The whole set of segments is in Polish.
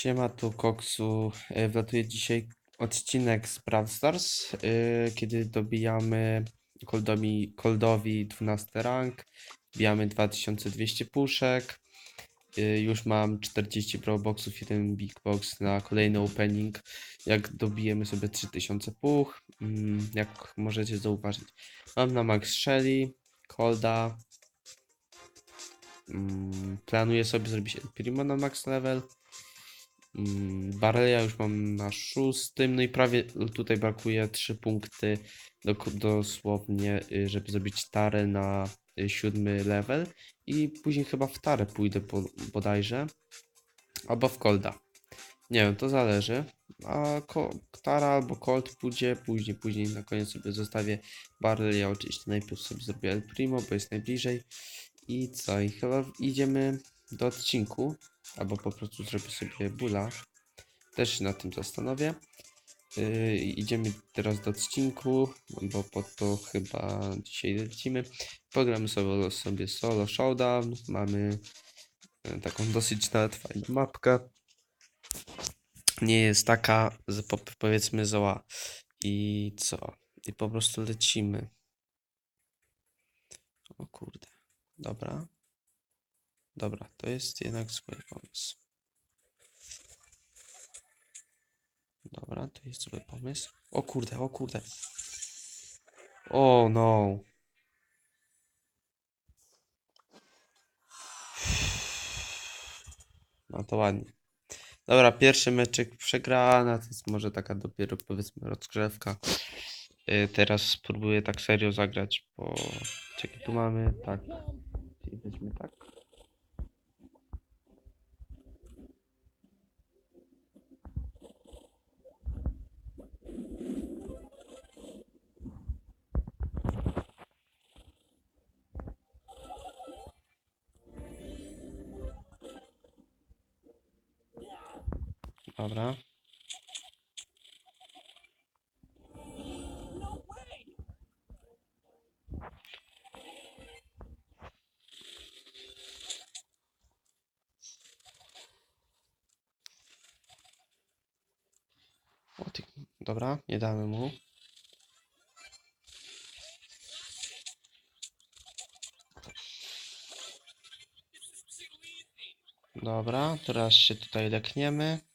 Siema, tu Koksu. E, Wlatuje dzisiaj odcinek z Brawl Stars, e, kiedy dobijamy Coldowi, Coldowi 12 rank, wbijamy 2200 puszek, e, już mam 40 Pro Boxów, jeden Big Box na kolejny opening, jak dobijemy sobie 3000 puch, mm, jak możecie zauważyć. Mam na Max Shelly, Colda, mm, planuję sobie zrobić El Primo na max level, Mm, Bareja już mam na szóstym, no i prawie tutaj brakuje 3 punkty do, dosłownie, y, żeby zrobić tarę na y, siódmy level i później chyba w tarę pójdę bo, bodajże, albo w kolda. Nie wiem, to zależy. A Tara albo Colt pójdzie później, później na koniec sobie zostawię Barrel. Ja oczywiście najpierw sobie zrobię El Primo, bo jest najbliżej. I co? I chyba idziemy do odcinku, albo po prostu zrobię sobie bula. Też się nad tym zastanowię. Yy, idziemy teraz do odcinku, bo po to chyba dzisiaj lecimy. Pogramy sobie, sobie solo showdown. Mamy e, taką dosyć nawet fajną mapkę. Nie jest taka, powiedzmy zła. I co? I po prostu lecimy. O kurde. Dobra. Dobra, to jest jednak zły pomysł. Dobra, to jest zły pomysł. O kurde, o kurde. O no. No to ładnie. Dobra, pierwszy meczek przegrana, to jest może taka dopiero powiedzmy rozgrzewka. Y, Teraz spróbuję tak serio zagrać, bo... Czekaj, tu mamy, tak. Czyli weźmy tak. Dobra. O dobra, nie damy mu. Dobra, teraz się tutaj lekniemy.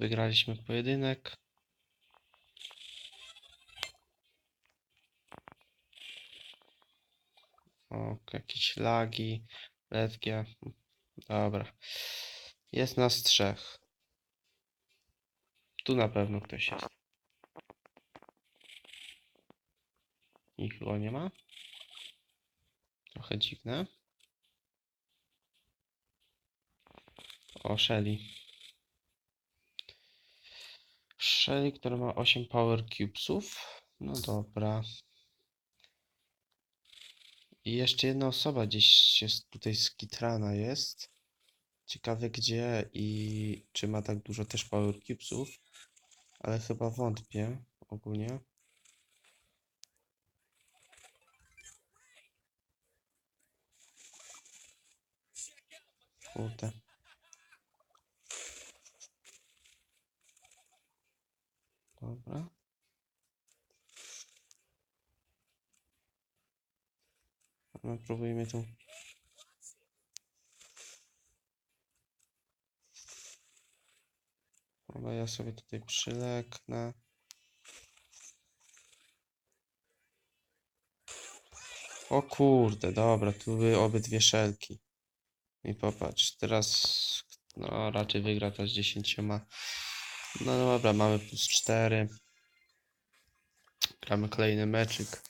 Wygraliśmy pojedynek. O, jakieś lagi, letkie. Dobra. Jest nas trzech. Tu na pewno ktoś jest. Nikogo nie ma. Trochę dziwne. O, Shelly. Shelly, która ma 8 Power Cubesów. No dobra. I jeszcze jedna osoba gdzieś jest tutaj skitrana jest. Ciekawe gdzie i czy ma tak dużo też Power Cubesów. Ale chyba wątpię ogólnie. Kurde. Dobra. No, próbujmy tu. Dobra, ja sobie tutaj przyleknę. O kurde, dobra, tu były obydwie szelki. I popatrz, teraz no raczej wygra to z 10. No dobra, mamy plus 4. Gramy kolejny meczyk.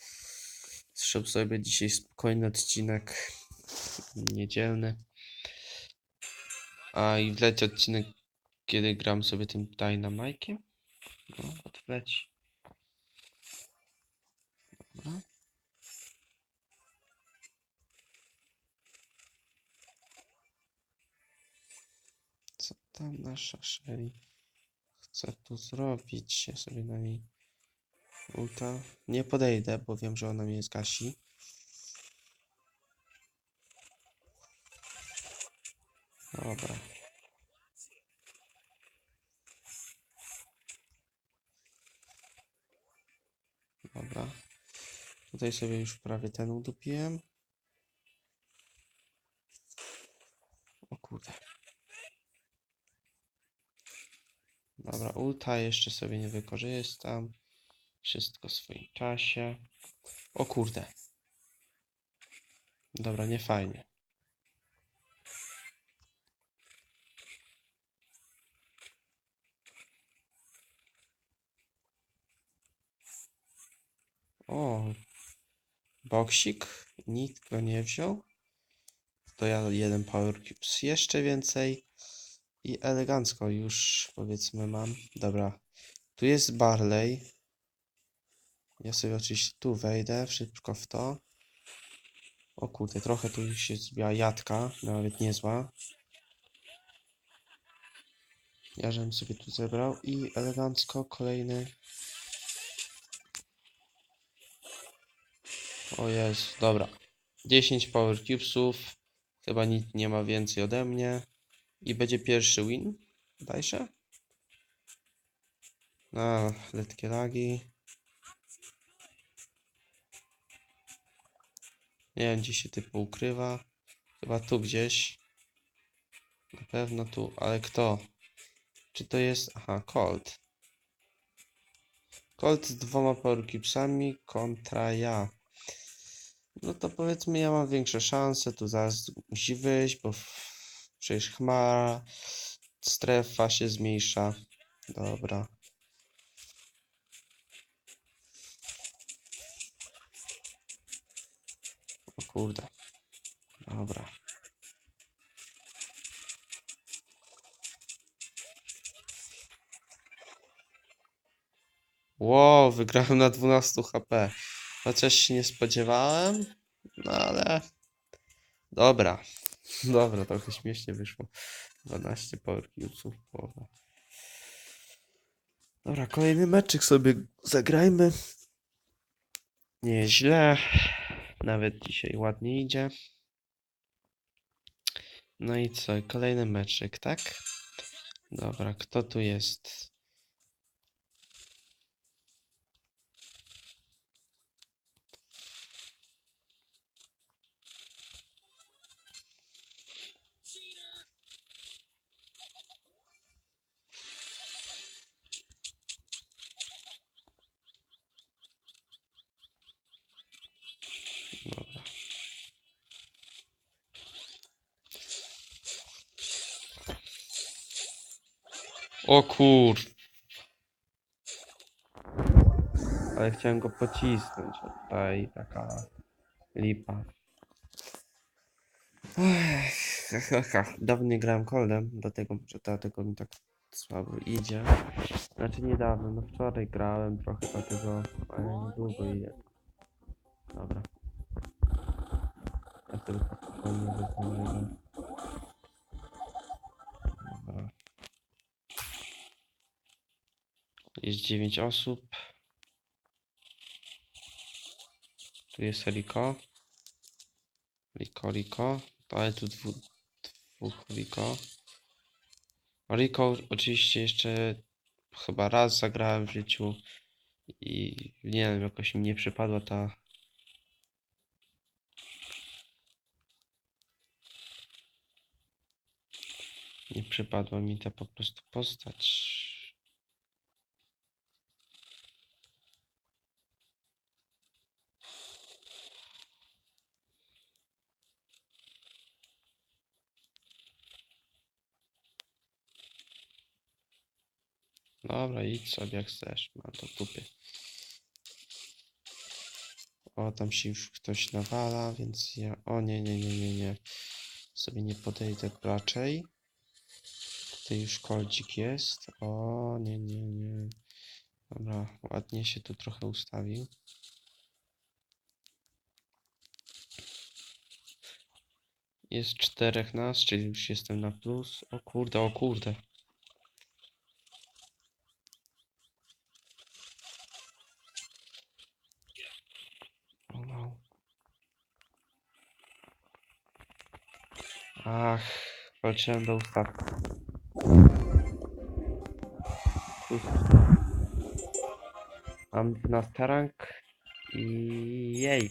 Zresztą sobie dzisiaj spokojny odcinek niedzielny. A i wleci odcinek, kiedy gram sobie tym Dynamike'iem. No, odleci. Dobra. Co tam nasza Shelly co tu zrobić? Ja sobie na niej ulta. Nie podejdę, bo wiem, że ona mnie zgasi. Dobra. Dobra. Tutaj sobie już prawie ten udupiłem. O kurde. Dobra, ulta jeszcze sobie nie wykorzystam. Wszystko w swoim czasie. O kurde. Dobra, nie fajnie. O, boksik. Nikt go nie wziął. To ja jeden Power. Jeszcze więcej. I elegancko już powiedzmy mam. Dobra. Tu jest Barley. Ja sobie oczywiście tu wejdę, szybko w to. O kurde, trochę tu się zbiła jadka, nawet niezła. Ja żebym sobie tu zebrał i elegancko kolejny. O jest, dobra. 10 Power Cubesów. Chyba nikt nie ma więcej ode mnie. I będzie pierwszy win. Dajże? A, letkie lagi. Nie wiem, gdzie się typu ukrywa. Chyba tu gdzieś. Na pewno tu, ale kto? Czy to jest... Aha, Colt. Colt z dwoma Cubesami kontra ja. No to powiedzmy, ja mam większe szanse. Tu zaraz musi wyjść, bo przecież chmara, strefa się zmniejsza. Dobra. O kurde. Dobra. Wow, wygrałem na 12 HP. Chociaż się nie spodziewałem, no ale... Dobra. Dobra, trochę śmiesznie wyszło. 12 power cubesów, połowa. Dobra, kolejny meczyk sobie zagrajmy. Nieźle. Nawet dzisiaj ładnie idzie. No i co? Kolejny meczyk, tak? Dobra, kto tu jest? O kur... Ale chciałem go pocisnąć, tutaj taka lipa. Dawno nie grałem coldem, dlatego dlatego mi tak słabo idzie. Znaczy niedawno, no wczoraj grałem trochę, dlatego ale niedługo idzie. Dobra. Ja sobie tak spokojnie Jest 9 osób. Tu jest Riko. Riko, Riko. Ale tu dwu, dwóch Riko. Riko oczywiście jeszcze chyba raz zagrałem w życiu i nie wiem, jakoś mi nie przypadła ta nie przypadła mi ta po prostu postać. Dobra, idź sobie jak chcesz, mam to w dupie. O, tam się już ktoś nawala, więc ja... O, nie, nie, nie, nie, nie. Sobie nie podejdę raczej. Tutaj już koldzik jest. O, nie, nie, nie. Dobra, ładnie się tu trochę ustawił. Jest czterech nas, czyli już jestem na plus. O kurde, o kurde. O no. Ach, walczyłem do ustawki. Plus. Mam 12 rank I jej.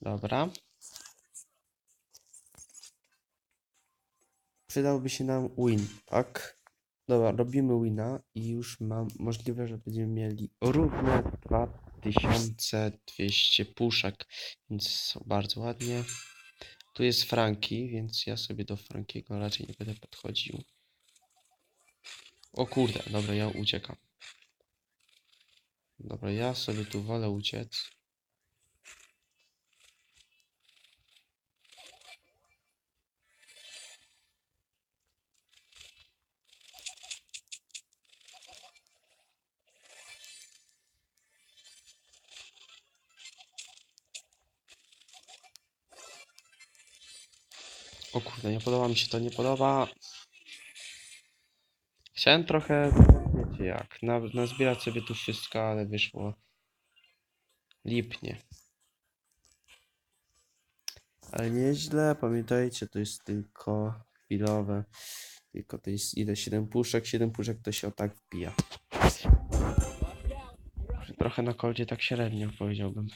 Dobra. Przydałby się nam win, tak? Dobra, robimy wina i już mam możliwe, że będziemy mieli równe 2200 puszek, więc bardzo ładnie. Tu jest Franki, więc ja sobie do Frankiego raczej nie będę podchodził. O kurde, dobra, ja uciekam. Dobra, ja sobie tu wolę uciec. O kurde, nie podoba mi się to, nie podoba. Chciałem trochę, wiecie jak, na, nazbierać sobie tu wszystko, ale wyszło lipnie. Ale nieźle, pamiętajcie, to jest tylko chwilowe. Tylko to jest ile? 7 puszek, 7 puszek to się o tak wbija. Trochę na koldzie tak średnio powiedziałbym.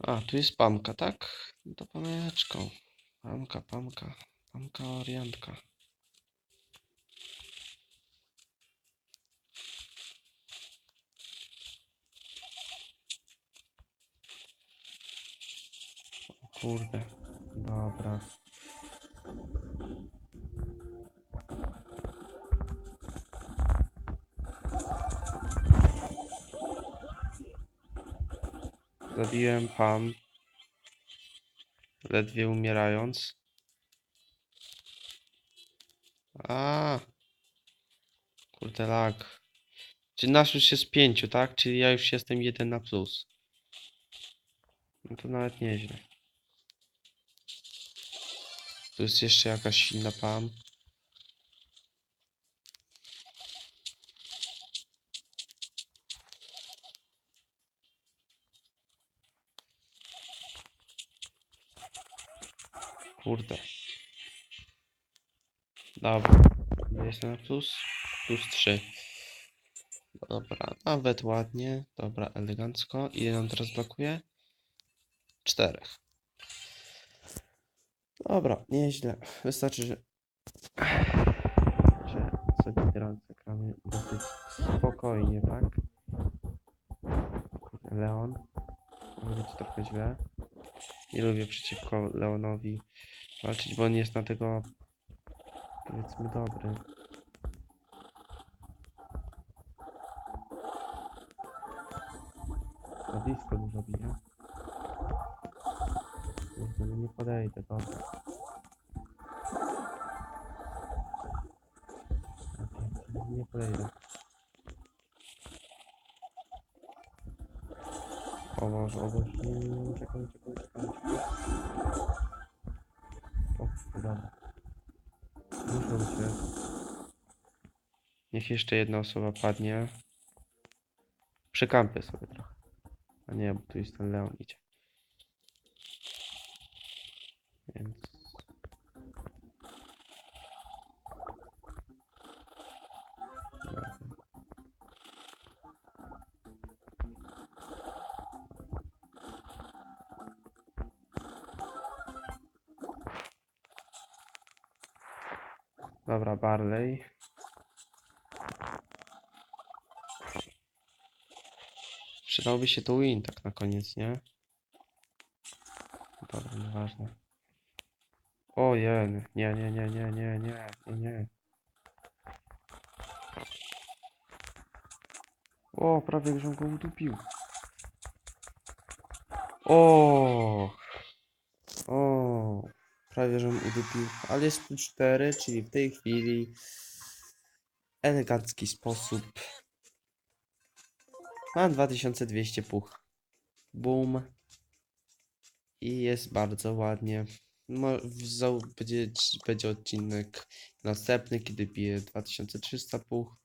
A, tu jest pamka, tak? No to pameczką. Pamka, pamka, pamka orientka. O kurde, dobra. Zabiłem pam. Ledwie umierając. A. Kurde lag. Czyli nasz już jest pięciu, tak? Czyli ja już jestem jeden na plus. No to nawet nieźle. Tu jest jeszcze jakaś inna pam. Kurde. Dobra. Jest na plus? Plus 3. Dobra, nawet ładnie. Dobra, elegancko. Ile nam teraz brakuje? Czterech. Dobra, nieźle. Wystarczy, że, że sobie teraz gramy dosyć spokojnie, tak? Leon. Może być trochę źle. Nie lubię przeciwko Leonowi walczyć, bo on jest na tego powiedzmy dobry. Na blisko dużo bije. Kurde, no nie podejdę, dobra. Nie podejdę. O Boże, o Boże, nie, nie, nie, Muszę się. Niech jeszcze jedna osoba padnie. Przykampię sobie trochę. A nie, bo tu jest ten Leon idzie. Więc... Dobra, Barley. Przydałby się tu win tak na koniec, nie? Dobra, nieważne. O jen, nie, nie, nie, nie, nie, nie, nie, nie. O, prawie żebym go udupił. O, o, prawie żebym udupił, ale jest tu 4, czyli w tej chwili elegancki sposób. Mam 2200 puch. Boom. I jest bardzo ładnie. Zau- będzie, będzie odcinek następny, kiedy bije 2300 puch.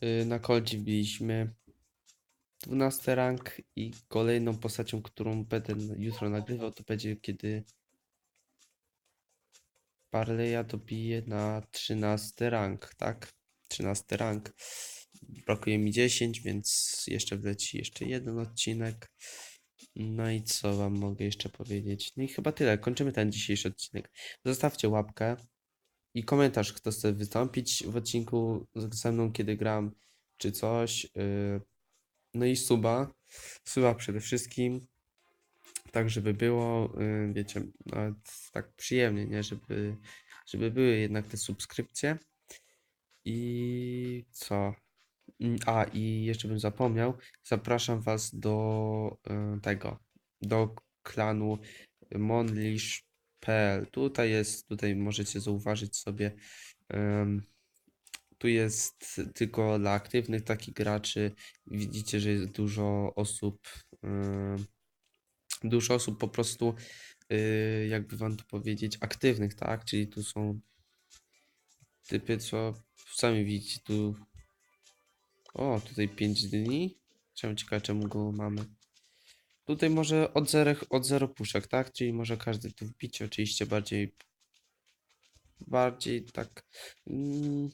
Yy, Na koldzie wbiliśmy 12 rank i kolejną postacią, którą będę jutro nagrywał, to będzie kiedy Barleya dobije na 13 rank, tak? 13 rank. brakuje mi 10, więc jeszcze wleci jeszcze jeden odcinek. No i co wam mogę jeszcze powiedzieć? No i chyba tyle. Kończymy ten dzisiejszy odcinek. Zostawcie łapkę i komentarz, kto chce wystąpić w odcinku ze mną, kiedy gram, czy coś. yy. No i suba. Suba przede wszystkim. Tak, żeby było, yy, wiecie, nawet tak przyjemnie, nie? Żeby, żeby były jednak te subskrypcje. I co? Mm, A, i jeszcze bym zapomniał, zapraszam was do y, tego, do klanu monlish.pl. Tutaj jest, tutaj możecie zauważyć sobie, em, tu jest tylko dla aktywnych takich graczy. Widzicie, że jest dużo osób, em, dużo osób po prostu, y, jakby wam to powiedzieć, aktywnych, tak? Czyli tu są typy, co sami widzicie, tu o, tutaj 5 dni. Czemu ciekawe, czemu go mamy? Tutaj może od zero, od zero puszek, tak? Czyli może każdy tu wbić, oczywiście bardziej bardziej tak mm,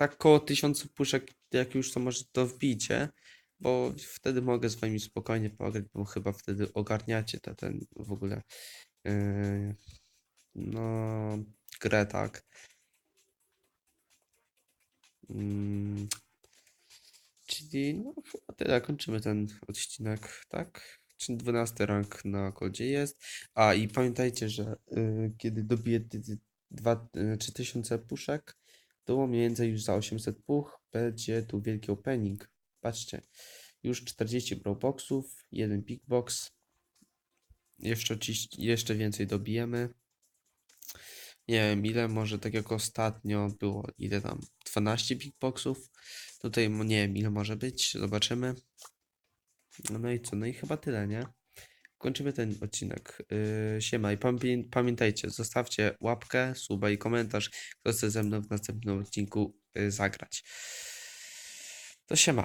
tak koło tysiąca puszek, jak już to może to wbicie, bo wtedy mogę z wami spokojnie pograć, bo chyba wtedy ogarniacie te, ten w ogóle yy, no grę, tak. Mm, Czyli no chyba tyle, kończymy ten odcinek, tak? Czy 12 rank na kodzie jest. A i pamiętajcie, że y, kiedy dobiję ty- ty- dwa- y, 3000 puszek, to mniej więcej już za 800 puch będzie tu wielki opening. Patrzcie, już 40 boxów, jeden big box. Jeszcze, jeszcze więcej dobijemy. Nie wiem ile, może tak jak ostatnio było, ile tam, 12 big boxów. Tutaj nie wiem ile może być, zobaczymy. No i co, no i chyba tyle, nie? Kończymy ten odcinek. Yy, siema i pamię pamiętajcie, zostawcie łapkę, suba i komentarz, kto chce ze mną w następnym odcinku yy, zagrać. To siema.